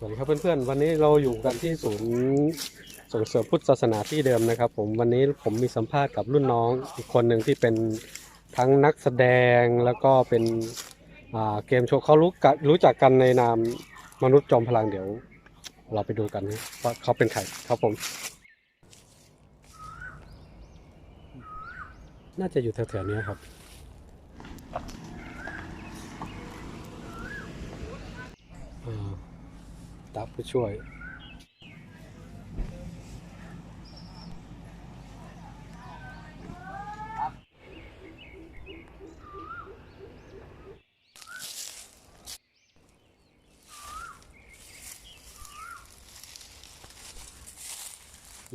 สวัสดีครับเพื่อนๆ วันนี้เราอยู่กันที่ศูนย์ส่งเสริมพุทธศาสนาที่เดิมนะครับ ผมวันนี้ผมมีสัมภาษณ์กับรุ่นน้องอีกคนหนึ่งที่เป็นทั้งนักแสดงแล้วก็เป็นอ่าเกมโชว์เขารู้กันรู้จักกันในนามมนุษย์จอมพลังเดี๋ยว เราไปดูกันนะว่าเขาเป็นใครครับผม น่าจะอยู่แถวๆนี้ครับ อ่า ตาผู้ช่วย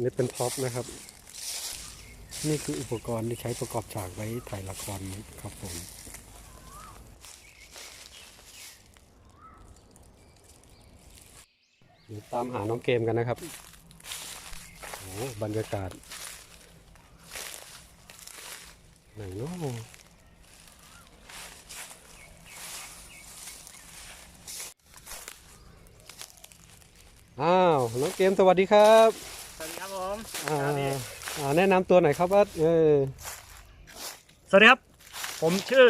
นี่เป็นพ็อปนะครับ นี่คืออุปกรณ์ที่ใช้ประกอบฉากไว้ถ่ายละครครับผม เดี๋ยว ตามหาน้องเกมกันนะครับโอ้บรรยากาศไหนเนาะอ้าว น้องเกมสวัสดีครับสวัสดีครับผมอ่าครับพี่อ่าแนะนำตัวหน่อยครับว่าเออสวัสดีครับ ผมชื่อ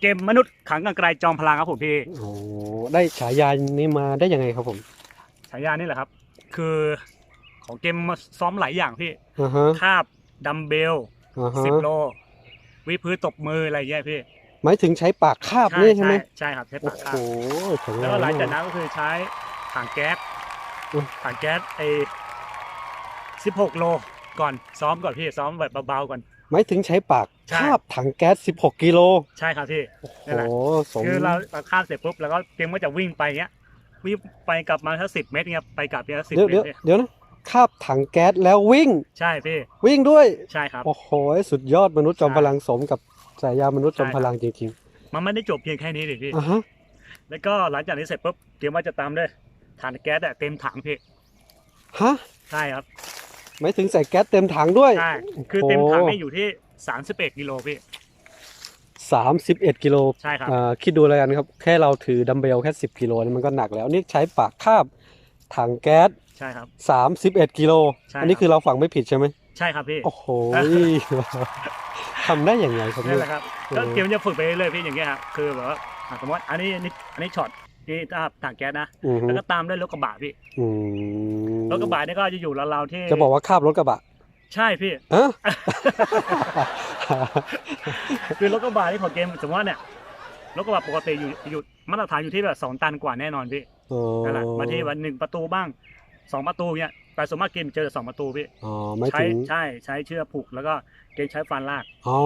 เกมมนุษย์ขังกังไกรจอมพลังครับผมพี่โอ้ได้ฉายานี้มาได้ยังไงครับผม ฉายานี่แหละครับ คือของเกมมาซ้อมหลายอย่างพี่อ่าฮะคาบดัมเบลอ่าฮะสิบโล วิพื้นตบมืออะไรอย่างเงี้ยพี่หมายถึงใช้ปากคาบนี่ใช่ไหมใช่ครับใช้โอ้ปากคาโหบแข็งแรแล้วงก็หลังจากมากนั้นก็คือใช้ถังแก๊สอุ๊ย ถังแก๊สไอ้สิบหกโลก่อนซ้อมก่อนพี่ซ้อมแบบเบาๆก่อน หมายถึงใช้ปากใช่ คาบถังแก๊ส 16 กิโลใช่ครับพี่โอ้โหนั่นแหละสมคือเราเราข้ามเสร็จปุ๊บแล้วก็เกมก็จะวิ่งไปเงี้ย วิ่งไปกลับมาถ้าสิบเมตรเงี้ยไปกลับเนี้ยสิบเดี๋ยวเมเดี๋ยวตรเนี่ยเดี๋ยวนะคาบถังแก๊สแล้ววิ่ง ใช่พี่วิ่งด้วย ใช่ครับ โอ้โห สุดยอดมนุษย์จอมใช่พลังสมกับสายยามนุษย์จอมใช่พลังจริงมันไม่ได้จบเพียงแค่นี้ดิพี่ๆอะฮะแล้วก็หลังจากนี้เสร็จปุ๊บเกมว่าจะตามด้วยถังแก๊สอะเต็มถังพี่ฮะใช่ครับหมายถึงใส่แก๊สเต็มถังด้วย ใช่คือเต็มถังนี่อยู่ที่ 31กิโลพี่ 31 กิโลใช่ครับ อ่าคิดดูแล้วกันครับ แค่เราถือดัมเบลแค่ 10 กิโลนี่มันก็หนักแล้ว นี่ใช้ปากคาบถังแก๊ส ใช่ครับ 31 กิโล ใช่อันนี้ครับคือเราฝังไม่ผิดใช่ไหม ใช่ครับพี่ โอ้โห ทำได้ยังไงครับนั่เนี่นแหยละครับเออ ก็เกมจะฝึกไปเรื่อยๆพี่อย่างเงี้ยครับคือแบบว่าอะสมมติอันนี้อันนี้อันนี้ช็อตที่ถังแก๊สนะอือฮึแล้วก็ตามด้วยรถกระบะพี่อืมรถกระบะนี่ก็จะอยู่ราวๆที่จะบอกว่าคาบรถกระบะใช่พี่อะ คือรถกระบะที่ของเกมสมมติว่าเนี่ยรถกระบะปกติอยู่อยู่มาตรฐานอยู่ที่แบบสองตันกว่าแน่นอนพี่อ๋อนั่นแหละบางทีวันหนึ่งประตูบ้างสองประตูเนี่ยแต่ส่วนมากเกมเจอสองประตูพี่อ๋อไม่ใช้ถึงใช่ใช้เชือกผูกแล้วก็เกมใช้ฟันลากอ๋อ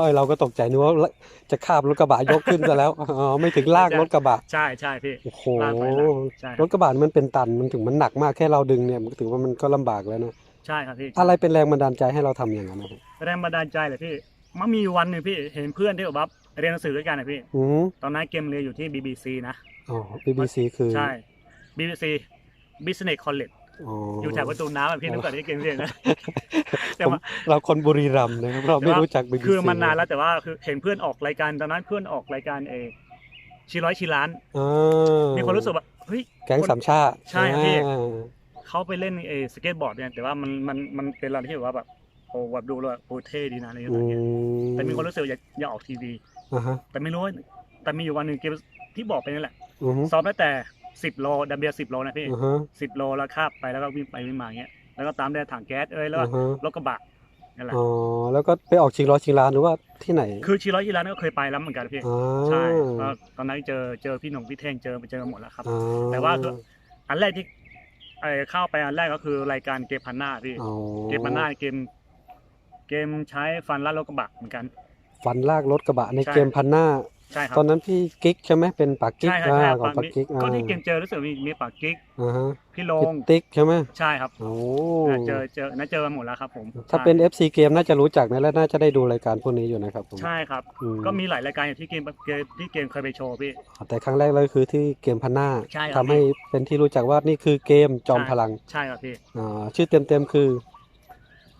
ไอเราก็ตกใจนึกว่าจะคาบรถกระบะยกขึ้นซะแล้วอ๋อไม่ถึงลากรถกระบะใช่ใช่พี่โอ้โหลากไปลากใช่รถกระบะมันเป็นตันมันถึงมันหนักมากแค่เราดึงเนี่ยมันก็ถือว่ามันก็ลำบากแล้วนะ ใช่ครับพี่อะไรเป็นแรงบันดาลใจให้เราทำอย่างนั้นนะครับแรงบันดาลใจเลยพี่มันมีอยู่วันหนึ่งพี่เห็นเพื่อนที่แบบว่าเรียนหนังสือด้วยกันนะพี่ อืมตอนนั้นเกมเรียนอยู่ที่ BBC นะ อ๋อ BBC คือใช่ BBC Business College อ๋อออยู่แถวประตูน้ำอะพี่นึกก่อนที่เกมเรียนนะ แต่ผมว่า เราคนบุรีรัมย์นะครับเราไม่รู้จัก BBC คือมันนานแล้วแต่ว่าคือเห็นเพื่อนออกรายการตอนนั้นเพื่อนออกรายการเอชีร้อยชีล้าน อ่ามีคนรู้สึกว่าเฮ้ย แก๊งคนสามชาติใช่ครับพี่ อ่า เขาไปเล่นเอสเก็ตบอร์ดเนี่ยแต่ว่ามันมันมันเป็นอะไรที่แบบว่าแบบโอ้แบบดูแล้วโอ้เท่ดีนะอะไรอย่างอืเงี้ยมแต่มีคนรู้สึกว่าอยากอยากออกทีวีอ่าฮะแต่ไม่รู้ว่าแต่มีอยู่วันหนึ่งเกมที่บอกไปนี่แหละอือฮึซ้อมตั้งแต่สิบโลดัมเบลสิบโลนะพี่อ่าฮะสิบโลแล้วคาบไปแล้วก็วิ่งไปวิ่งมาอย่างเงี้ยแล้วก็ตามด้วยถังแก๊สเอ้ยแล้วก็อ่าฮะรถกระบะนั่นแหละอ๋อแล้วก็ไปออกชิงร้อยชิงล้านหรือว่าที่ไหน คือชีร้อยชีล้านก็เคยไปแล้วเหมือนกันพี่อ่าใช่ก็ตอนนั้นเจอเจอพี่หนุ่มพี่เท่งเจอไปเจอหมดแล้วครับอ่แต่ว่าคืออันแรกที่ เออเข้าไปอันแรกก็คือรายการเกมพันหน้าพี่ อ๋อเกมพันหน้าเกม เกมใช้ฟันลาดรถกระบะเหมือนกัน ฟันลากรถกระบะในใช่ เกมพันหน้า ใช่ครับตอนนั้นพี่กิ๊กใช่ไหมเป็นปากกิ๊กใช่ครับใช่อ่าครับของปากกิ๊กอ่าก็ที่เกมเจอรู้สึกมีมีปากกิ๊กอ่าฮะพี่โลพี่งติ๊กใช่ไหมใช่ครับโอ้อ่าเจอเจอน่าเจอกันหมดแล้วครับผมถ้าเป็น FC เกมน่าจะรู้จักนะและน่าจะได้ดูรายการพวกนี้อยู่นะครับผมใช่ครับ อืก็มีหลายรายการอย่างที่เกมเกมที่เกมเคยไปโชว์พี่ แต่ครั้งแรกเลยคือที่เกมพันหน้าใช่ครับ ทำให้เป็นที่รู้จักว่านี่คือเกมจอมใช่พลังใช่ครับพี่อ่าชื่อเต็มๆคือ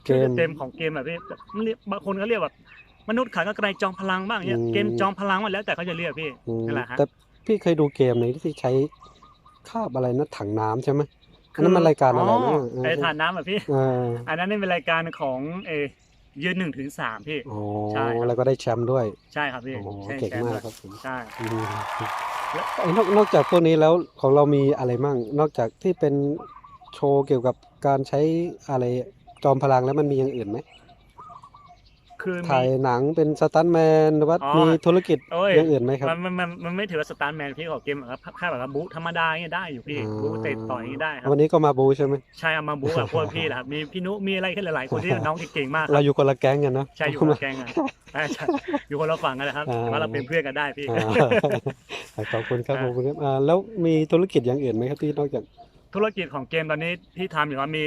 เกชื่อม เต็มของเกมแบบพี่มันเรียกบางคนก็เรียกแบบ มนุษย์ขันก็ไกลจอมพลังบ้างเนี่ยอืม เกมจอมพลังมันแล้วแต่เขาจะเรียกพี่อืมนั่นแหละฮะ แต่พี่เคยดูเกมไหนที่ใช้คาบอะไรนะถังน้ำใช่ไหมอันนั้นมันรายการอะไรนะไอ้ทานน้ำอะพี่ เอออันนั้นนี่เป็นรายการของเออยืนหนึ่งถึงสามพี่ อ๋อใช่ครับ แล้วก็ได้แชมป์ด้วยใช่ครับพี่โอ้ใช่เก่งแชป์มากด้วยครับผม ใช่ อืมไอ้นอกนอกจากพวกนี้แล้วของเรามีอะไรมั่ง นอกจากที่เป็นโชว์เกี่ยวกับการใช้อะไรจอมพลังแล้วมันมีอย่างอื่นไหม คือมี ถ่ายหนังเป็นสตันท์แมนหรือว่าอ๋อมีธุรกิจโอ้ย อย่างอื่นไหมครับ มันมันมันมันไม่ถือว่าสตาร์แมนพี่ของเกมหรอกครับแค่แบบว่าบู๊ธรรมดาอย่างเงี้ยได้อยู่พี่บู๊เตะต่อยอย่างเงี้ยได้ครับ วันนี้ก็มาบูใช่ไหม ใช่เอามาบู๊กับพวกพี่แหละครับมีพี่นุมีอะไรขึ้นหลายๆคนที่น้องเก่งๆมากคเรารับอยู่คนละแก๊งกันเนอะ ใช่อยู่คนละแกงกันใช่ใช่อยู่คนละฝั่งกันนะครับอ่า แต่ว่าเราเป็นเพื่อนกันได้พี่ อ่าขอบคุณครับอ่าขอบคุณครับอ่าแล้วมีธุรกิจอย่างอื่นไหมครับที่นอกจาก ธุรกิจของเกมตอนนี้ที่ทำอยู่ว่ามี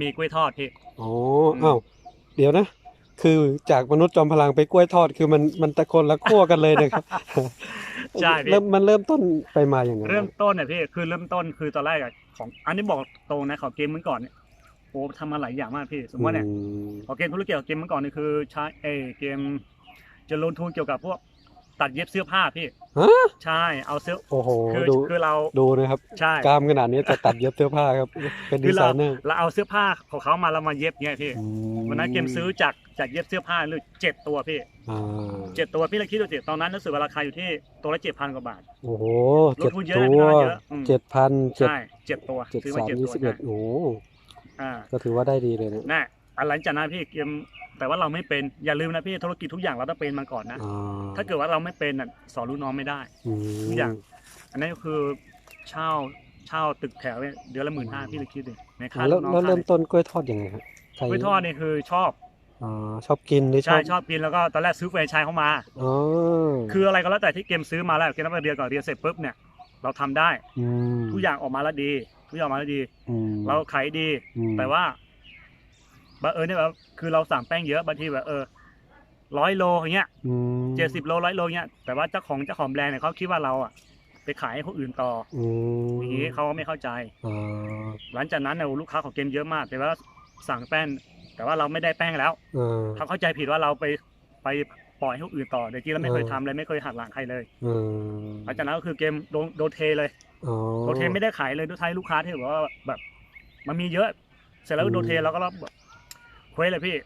มีกล้วยทอดพี่ อ๋ออืมอ้าว เดี๋ยวนะ คือจากมนุษย์จอมพลังไปกล้วยทอดคือมันมันตะคนละขั้วกันเลยนะครับใช่พี่เริ่มมันเริ่มต้นไปมาอย่างไงเริ่มต้นเนี่ยพี่คือเริ่มต้นคือตอนแรกอะของอันนี้บอกตรงนะของเกมเมื่อก่อนเนี่ยโอ้ทำมาหลายอย่างมากพี่ สมมติว่าเนี่ยอืมของเกมธุรกิจของเกมเมื่อก่อนเนี่ยคือใช้เออเกมจะลงทุนเกี่ยวกับพวก ตัดเย็บเสื้อผ้าพี่ฮะใช่เอาเสื้อโอ้โหคือดูคือเราดูนะครับใช่กล้ามขนาดนี้จะตัดเย็บเสื้อผ้าครับ เป็นคืดีอไซเราเนอร์เราเอาเสื้อผ้าของเขามาเรามาเย็บเนี่ยพี่อืมวันนั้นเกมซื้อจากจากเย็บเสื้อผ้าหรือเจ็ดตัวพี่อ่าเจ็ดตัวพี่เลยคิดดูสิตอนนั้นรู้สึกว่าราคาอยู่ที่ตัวละเจ็ดพันกว่าบาทโอ้โหลเจ็งดทุนเยอะตัวลงทุนเยอะอืมเจ็ดพันเจ็ดใช่เจ็ดตัวเจ็ดซื้อสามามเจ็ดยี่ตัวสิบเอ็ดใช่โอ้โหอ่าก็ถือว่าได้ดีเลยนะน่ะอัน หลังจากนั้นพี่เกมแต่ว่าเราไม่เป็นอย่าลืมนะพี่ธุรกิจทุกอย่างเราต้องเป็นมาก่อนนะอ่าถ้าเกิดว่าเราไม่เป็นน่ะสอนลูกน้องไม่ได้อืมทุกอย่าง อันนั้นก็คือเช่าเช่าตึกแถวเนี่ยเดือนละหมื่นห้าพี่เลยคิดดิในค่าอ่าแล้วลูกน้องแล้วค่าเริ่มต้นกล้วยทอดยังไงครับใครกล้วยทอดนี่คือชอบอ่าชอบกินหรือชใช่อบชอบกินแล้วก็ตอนแรกซื้อแฟรนไชส์เข้ามาอ๋อคืออะไรก็แล้วแต่ที่เกมซื้อมาแล้วเกมนับเรียนก่อนเรียนเสร็จปุ๊บเนี่ยเราทำได้อืมทุกอย่างออกมาแล้วดี ทุกอย่างออกมาแล้วดีอืมเราขายดีอืมแต่ว่า บังเออเนี่ยแบบคือเราสั่งแป้งเยอะบางทีแบบเออร้อยโลอย่างเงี้ยอืมเจ็ดสิบโลร้อยโลเงี้ยแต่ว่าเจ้าของเจ้าของแบรนด์เนี่ยเขาคิดว่าเราอะไปขายให้คนอื่นต่ออืมอย่างงี้เขาก็ไม่เข้าใจอ่าหลังจากนั้นเนี่ยลูกค้าของเกมเยอะมากแต่ว่าสั่งแป้งแต่ว่าเราไม่ได้แป้งแล้วอ่าเขาเข้าใจผิดว่าเราไปไปปล่อยให้คนอื่นต่อแต่จริงๆแล้วไม่เคยเออทำเลยไม่เคยหักหลังใครเลยอืมหลังจากนั้นก็คือเกมโดนโดนเทเลยอ๋อโดนเทไม่ได้ขายเลยทุกท้ายลูกค้าที่แบบว่าแบบ มันมีเยอะ เสร็จแล้วอืมโดนเทเราก็แบ บเว้ยเลยพี่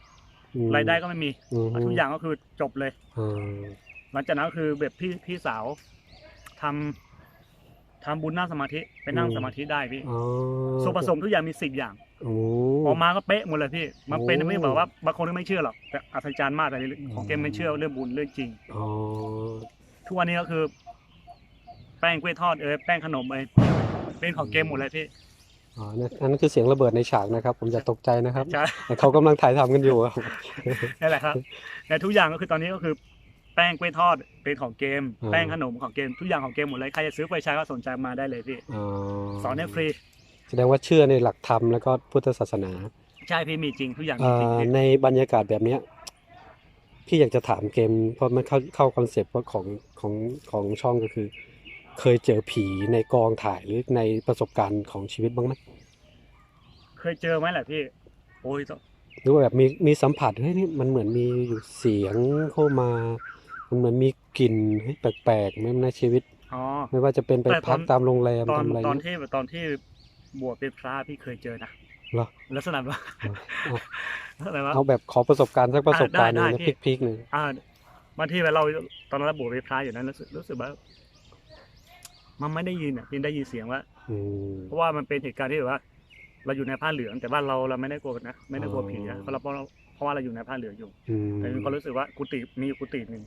อืมรายได้ก็ไม่มีอืมทุกอย่างก็คือจบเลยอ่าหลังจากนั้นก็คือแบบพี่พี่สาวทำทำบุญนั่งสมาธิไปนั่งสมาธิได้พี่อ๋อส่วนผสมทุกอย่างมีสิบอย่างโอ้ ออกมาก็เป๊ะหมดเลยพี่ มันเป็นโอ้ ไม่แบบว่าบางคนก็ไม่เชื่อหรอกแต่อัศจรรย์มากแต่ของเกมไม่เชื่อเรื่องบุญเรื่องจริง อ๋อทุกวันนี้ก็คือ แป้งกล้วยทอดเอยแป้งขนมเอยเป็นของเกมหมดเลยพี่ อ๋อเนี่ยอันนั้นคือเสียงระเบิดในฉากนะครับ ผมอย่าตกใจนะครับใช่แต่เขากำลังถ่ายทำกันอยู่ครับนั่นแหละครับแต่ทุกอย่างก็คือตอนนี้ก็คือแป้งกล้วยทอดเป็นของเกมอ่าแป้งขนมของเกมทุกอย่างของเกมหมดเลยใครจะซื้อไปใช้ก็สนใจมาได้เลยพี่อ๋อสอนให้ฟรี แสดงว่าเชื่อในหลักธรรมแล้วก็พุทธศาสนา ใช่พี่มีจริงทุกอย่างมีอ่าจริงพี่ในบรรยากาศแบบเนี้ยพี่อยากจะถามเกม เพราะมันเข้าเข้าคอนเซปต์ว่าของของของช่องก็คือ เคยเจอผีในกองถ่ายหรือในประสบการณ์ของชีวิตบ้างไหมเคยเจอไหมแหละพี่ โอ้ยต้องหรือว่าแบบมีมีสัมผัสเฮ้ยนี่มันเหมือนมีอยู่เสียงเข้ามา มันเหมือนมีกลิ่นเฮ้ยแปลกๆไหมในชีวิต อ๋อ ไม่ว่าจะเป็นไปแต่ตอนพักตามโรงแรมตอนทำอะไรตอนเงี้ยที่ตอนที่บวชเป็นพระพี่เคยเจอนะเหรอ ลักษณะว่าอ๋อลักษณะว่า เอาแบบขอประสบการณ์สักประสบการณ์หได้นึ่งได้นะพี่พิกๆหนึ่งอ่าบางทีแบบเราตอนนั้นเราบวชเป็นพระอยู่นั้นรู้สึกรู้สึกว่า มันไม่ได้ยินอะยังได้ยินเสียงว่าอืมเพราะว่ามันเป็นเหตุการณ์ที่แบบว่า เราอยู่ในผ้าเหลือง แต่ว่าเราเราไม่ได้กลัวนะไม่ได้กลัวผีนะเพราะเราเพราะเราเพราะว่าเราอยู่ในผ้าเหลืองอยู่อืมแต่มีความรู้สึกว่ากุฏิมีอยู่กุฏิหนึ่ง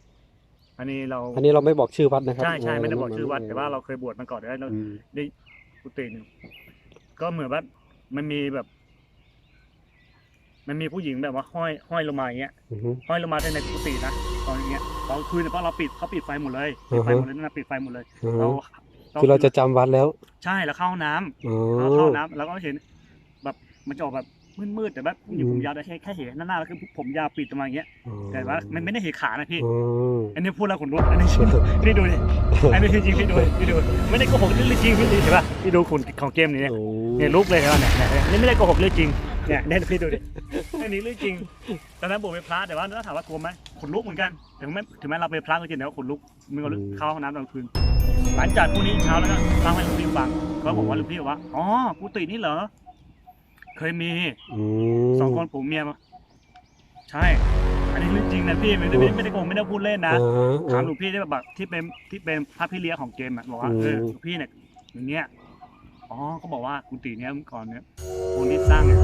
อันนี้เรา อันนี้เราไม่บอกชื่อวัดนะครับใช่ใช่ไม่ได้บอกเชื่อวัดแต่ว่าเราเคยบวชมาก่อนแล้วเราอืมได้กุฏิหนึ่งก็เหมือนว่ามันมีแบบ มันมีผู้หญิงแบบว่าห้อยห้อยลงมาอย่างเงี้ยอือฮึห้อยลงมาในกุฏินะตอนอย่างเงี้ยตอนคืนเนี่ยเพราะเราปิดเขาปิดไฟหมดเลยปิดไฟหมดเลยนะปิดไฟหมดเลยอือฮึเรา คือเราจะจำวัดแล้ว ใช่แล้วเข้าห้องน้ำอ๋อเราเข้าห้องน้ำแล้วก็เห็น แบบมันจะออกแบบมืดๆแต่แบบผู้หญิงอืมผมยาวแต่แค่แค่เห็นหน้าๆแล้วคือผมยาวปิดประมาณอย่างเงี้ยอ๋อแต่ว่ามันไม่ได้เห็นขานะพี่อ๋ออันนี้พูดแล้วขนลุกอันนี้จริงพี่ดูดิอันนี้จริงๆพี่ดูพี่ดูไม่ได้โกหกเรื่องจริงพี่ดูเห็นป่ะพี่ดูขุนของเกมนี้เนี่ยโอ้เนี่ยลุกเลยครับเนี่ยเนี่ยนี่ไม่ได้โกหกเรื่องจริงเนี่ยเนี่ยพี่ดูดิอันนี้เรื่องจริงตอนนั้นบวชเป็นพระแต่ว่าถ้าถามว่ากลัวไหมขนลุกเหมือนกันถึงแม้ถึงแม้เราไปพลาดก็จริงแต่ว่าขนลุกมึงก็อืมเข้าห้องน้ำตอนกลางคืน หลังจากพรุ่งนี้เช้าแล้วก็เล่าให้ลุงพี่ฟังก็บอกว่าลุงพี่บอกว่าอ๋อกุฏินี่เหรอ เคยมีอืม สองคนผมเมียมาใช่ อันนี้เรื่องจริงนะพี่ไม่ได้ไม่ได้ไม่ได้โกงไม่ได้พูดเล่นนะ อ่าถาอ่ามหลวงพี่ได้แบบที่เป็นที่เป็นพระพี่เลี้ยงของเกมอะบอกว่าอืมเออหลวงพี่เนี่ยอย่างเงี้ยอ๋อเขาบอกว่ากุฏิเนี้ยเมื่อก่อนเนี่ยคนที่สร้างเนี่ย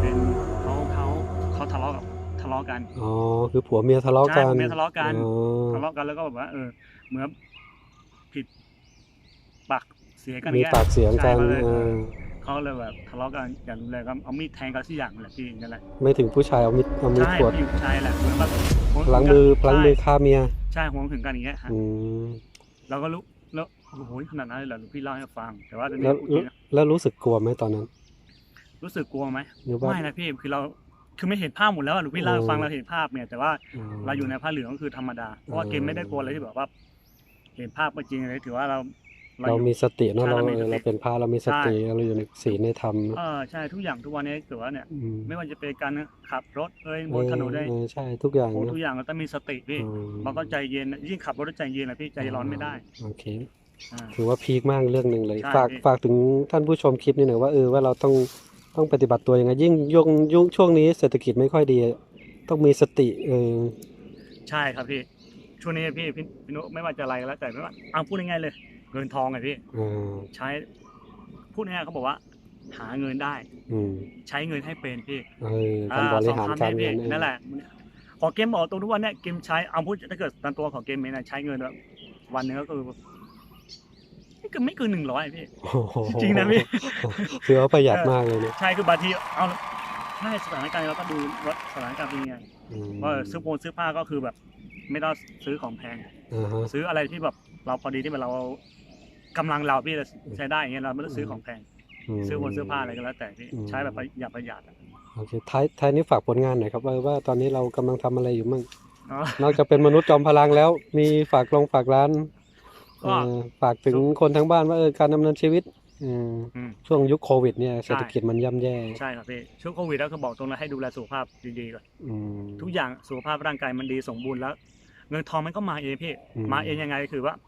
เป็นเขาเขาเขาทะเลาะกับทะเลาะกัน อ๋อคือผัวเมียทะเลาะกันใช่ผัวเมียทะเลาะกัน อ๋อทะเลาะกันแล้วก็แบบว่าเออเหมือนผิด ปากเสียกันมีเงี้ยปากเสียงกันใช่เขาเลยอ่าเขาเลยแบบทะเลาะกันอย่างรุนแรงก็เอามีดแทงกันสักอย่างนั่นแหละพี่นั่นแหละไม่ถึงผู้ชายเอามีดเอามีดใช่ขวดผู้หญิงผู้ชายแหละเหมือนแบบพลังมือพลังมือใช่ฆ่าเมียใช่ห่วงถึงกันอย่างเงี้ยฮะอืมเราก็รู้แล้วโอ้โหขนาดนั้นเลยเหรอหลวงพี่เล่าให้ฟัง แต่ว่าตอนแล้นี้วพูดจริงนะแล้วรู้สึกกลัวไหมตอนนั้น รู้สึกกลัวไหมหรือว่าไม่นะพี่คือเราคือไม่เห็นภาพหมดแล้วอะหลวงพี่เล่าให้ฟังเราเห็นภาพเนี่ยแต่ว่า เราอยู่ในผ้าเหลืองก็คือธรรมดา เพราะว่าเกมไม่ได้กลัวอะไรที่แบบว่า เห็นภาพก็จริงเลยถือว่าเรา เราอยู่มีสติเนอะใช่เราเรามีสติเราเป็นพระเรามีสติใช่เราอยู่ในศีลในธรรมเนอะเออใช่ทุกอย่างทุกวันนี้ถือว่าเนี่ยอืมไม่ว่าจะเป็นการขับรถเอ้ยบนถนนได้เออใช่ทุกอย่างโอ้เนอะทุกอย่างเราต้องมีสติพี่อืมเราต้องใจเย็นยิ่งขับรถต้องใจเย็นนะพี่ใจร้อนไม่ได้โอเคอ่าถือว่าพีคมากเรื่องหนึ่งเลยใช่ฝากพี่ฝากถึงท่านผู้ชมคลิปนี้หน่อยว่าเออว่าเราต้องต้องปฏิบัติตัวยังไงยิ่งยุ่งยุ่งช่วงนี้เศรษฐกิจไม่ค่อยดี ต้องมีสติเออใช่ครับพี่ช่วงนี้พี่พี่พี่นุไม่ว่าจะอะไรก็แล้วแต่ไม่ว่าเอาพูดง่ายๆเลย เงินทองไงพี่อ่าใช้พูดง่ายๆเขาบอกว่า หาเงินได้ อืมใช้เงินให้เป็นพี่เออการบริหารสองคำการเนี่ยเงิพี่นเออนั่นแหละขอเกมบอกตรงทุกวันเนี่ยเกมใช้เอาพูดถ้าเกิดตามตัวของเกมเมนนะใช้เงินแบบวันหนึงก็คือไม่เกินไม่เกินหนึ่งร้อยพี่ โอ้โหจริงนะพี่ คือว่าประหยัดมากเลยเนี่ยใช่คือบางทีเอาใช่สถานการณ์เราก็ดูว่าสถานการณ์เป็นยังไงอืมว่าซื้อโพนซื้อผ้าก็คือแบบ ไม่ต้องซื้อของแพง อ่าฮะซื้ออะไรที่แบบเราพอดีที่แบบเรา กำลังเราพี่จะใช้ได้อย่างเงี้ยเราไม่ต้องซื้อของแพง ม ซื้อโพนซื้อผ้าอะไรก็แล้วแต่พี่อืม ใช้แบบประหยัดประหยัดอะโอเคท้ายท้ายนี้ฝากผลงานหน่อยครับว่าว่าตอนนี้เรากำลังทำอะไรอยู่มั่งอ๋อ นอกจากเป็นมนุษย์จอมพลังแล้ว มีฝากลงฝากร้านก็ เออฝากถึงคนทั้งบ้านว่าเออการดำเนินชีวิตอืมอืม ช่วงยุคโควิดเนี่ยเศรษฐกิจมันย่ำแย่ใช่ครับพี่ช่วงโควิดแล้วก็บอกตรงเลยให้ดูแลสุขภาพดีๆก่อนอืม ทุกอย่างสุขภาพร่างกายมันดีสมบูรณ์แล้ว เงินทองมันก็มาเองพี่อืม มาเองยังไงคือว่าแบบ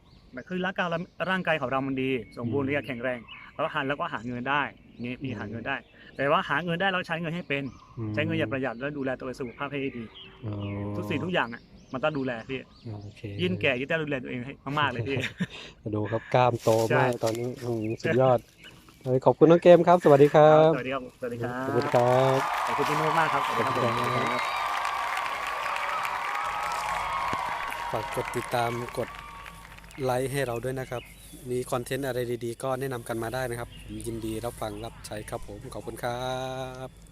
คือร่างกายเราร่างกายของเรามันดี สมบูรณ์อืมเรียกแข็งแรงแล้วหันแล้วก็หาเงินได้นี่พี่หาเงินได้ แต่ว่าหาเงินได้เราใช้เงินให้เป็น ใช้เงินอย่างประหยัดแล้วดูแลตัวเองสุขภาพให้ดีอ๋อทุกสิ่งทุกอย่างอะมันต้องดูแลพี่โอเคยิ่งแก่ยิ่งต้องดูแลตัวเองให้มากๆเลยพี่ดูครับกล้ามโตใช่มากตอนนี้อืมสุดยอดเอ้ยขอบคุณน้องเกมครับ สวัสดีครับ สวัสดีครับ สวัสดีครัขอบคุณบครับ ขอบคุณพี่โน้ตมากครับสวัสดีครับ ขอบคุณครับฝากกดติดตามกด ไลค์ให้เราด้วยนะครับ มีคอนเทนต์อะไรดีๆ ก็แนะนำกันมาได้นะครับ ยินดีรับฟังรับใช้ครับผม ขอบคุณครับ